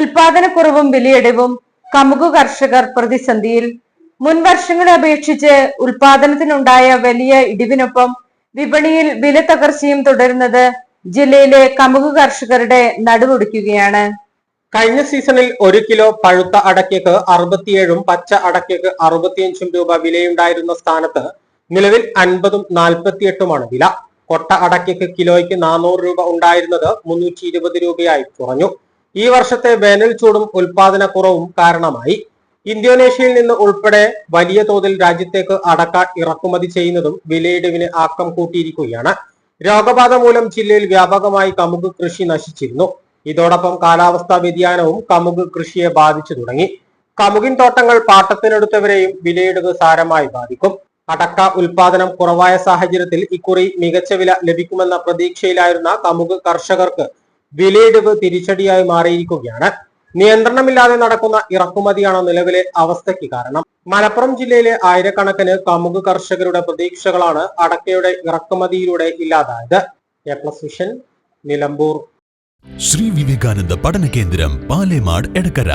ഉൽപാദനക്കുറവും വിലയിടിവും കമുകു കർഷകർ പ്രതിസന്ധിയിൽ മുൻവർഷങ്ങളെ അപേക്ഷിച്ച് ഉൽപാദനത്തിനുണ്ടായ വലിയ ഇടിവിനൊപ്പം വിപണിയിൽ വില തകർച്ചയും തുടരുന്നത് ജില്ലയിലെ കമുകു കർഷകരുടെ നടുവൊടിക്കുകയാണ് കഴിഞ്ഞ സീസണിൽ ഒരു കിലോ പഴുത്ത അടയ്ക്കക്ക് അറുപത്തിയേഴും പച്ച അടയ്ക്കക്ക് അറുപത്തിയഞ്ചും രൂപ വിലയുണ്ടായിരുന്ന സ്ഥാനത്ത് നിലവിൽ അൻപതും നാൽപ്പത്തിയെട്ടുമാണ് വില. കൊട്ട അടയ്ക്കക്ക് കിലോയ്ക്ക് നാനൂറ് രൂപ ഉണ്ടായിരുന്നത് മുന്നൂറ്റി ഇരുപത് രൂപയായി കുറഞ്ഞു. ഈ വർഷത്തെ വേനൽ ചൂടും ഉൽപാദന കുറവും കാരണമായി ഇന്തോനേഷ്യയിൽ നിന്ന് ഉൾപ്പെടെ വലിയ തോതിൽ രാജ്യത്തേക്ക് അടക്ക ഇറക്കുമതി ചെയ്യുന്നതും വിലയിടിവിന് ആക്കം കൂട്ടിയിരിക്കുകയാണ്. രോഗബാധ മൂലം ജില്ലയിൽ വ്യാപകമായി കമുക് കൃഷി നശിച്ചിരുന്നു. ഇതോടൊപ്പം കാലാവസ്ഥാ വ്യതിയാനവും കമുക് കൃഷിയെ ബാധിച്ചു തുടങ്ങി. കമുകിൻ തോട്ടങ്ങൾ പാട്ടത്തിനെടുത്തവരെയും വിലയിടിവ് സാരമായി ബാധിക്കും. അടക്ക ഉൽപാദനം കുറവായ സാഹചര്യത്തിൽ ഇക്കുറി മികച്ച വില ലഭിക്കുമെന്ന പ്രതീക്ഷയിലായിരുന്ന കമുക് കർഷകർക്ക് വിലയിടിവ് തിരിച്ചടിയായി മാറിയിരിക്കുകയാണ്. നിയന്ത്രണമില്ലാതെ നടക്കുന്ന ഇറക്കുമതിയാണ് നിലവിലെ അവസ്ഥയ്ക്ക് കാരണം. മലപ്പുറം ജില്ലയിലെ ആയിരക്കണക്കിന് കമുക് കർഷകരുടെ പ്രതീക്ഷകളാണ് അടക്കയുടെ ഇറക്കുമതിയിലൂടെ ഇല്ലാതായത്. വിഷൻ നിലമ്പൂർ. ശ്രീ വിവേകാനന്ദ പഠന കേന്ദ്രം പാലേമാട് എടക്കര.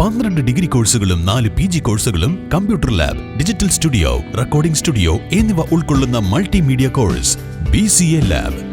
പന്ത്രണ്ട് ഡിഗ്രി കോഴ്സുകളും നാല് പി ജി കോഴ്സുകളും computer lab digital studio recording studio എന്നിവ ഉൾക്കൊള്ളുന്ന multimedia course B C A lab.